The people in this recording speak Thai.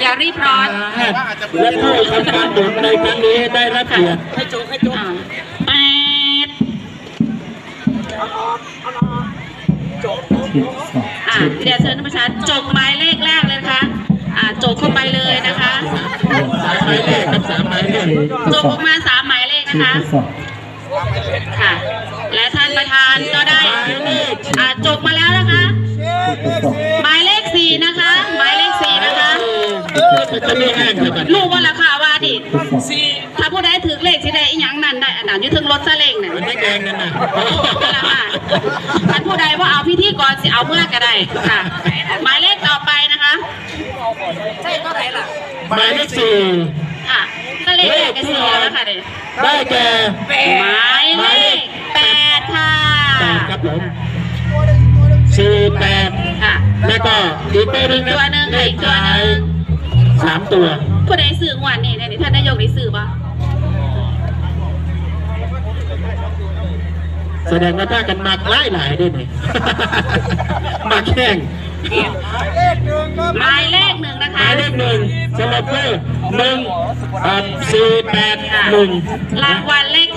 อย่ารีบร้อน และผู้ทำการหมุนในครั้งนี้ได้รับเกียรติให้โจกให้โจกอ่าแปดอ่าเดี๋ยวเชิญท่านประชาจกหมายเลขแรกเลยนะคะอ่าจกเข้าไปเลยนะคะสามหมายเลขครับสามหมายเลขจกออกมาสามหมายเลขนะคะค่ะ และท่านประธานก็ได้อ่าจกมาแล้วนะคะ รู้ว่าราคาว่าดิสี่ถ้าผู้ใดถือเลขที่ใดอีหยังนั่นได้อันนั้นอยู่ถึงรถซาเล้งน่ะมันไม่แดงนั่นน่ะนั่นแหละค่ะท่านผู้ใดว่าเอาพิธีกรสิเอาเมื่อก็ได้ค่ะหมายเลขต่อไปนะคะหมายเลขสี่ค่ะซาเล้งแรกก็สี่แล้วค่ะเด็ได้แก่หมายเลขแปดค่ะแปดครับผมสี่แปดค่ะแล้วก็อีกตัวหนึ่งตัวหนึ่งเลอีขกตัวท้าหยนึ่ง สามตัว ผู้ใดซื้องวันนี้เนี่ยท่านนายกได้ซื้อปะแสดงว่าถ้ากันมากหลายหลายด้วยนี่มาแข่งหมายเลขหนึ่งนะหคะมายเลขหนึ่งสำหรับเพื่อหนึ่งอ่าสี่แปดหนึ่ง รางวัลเลข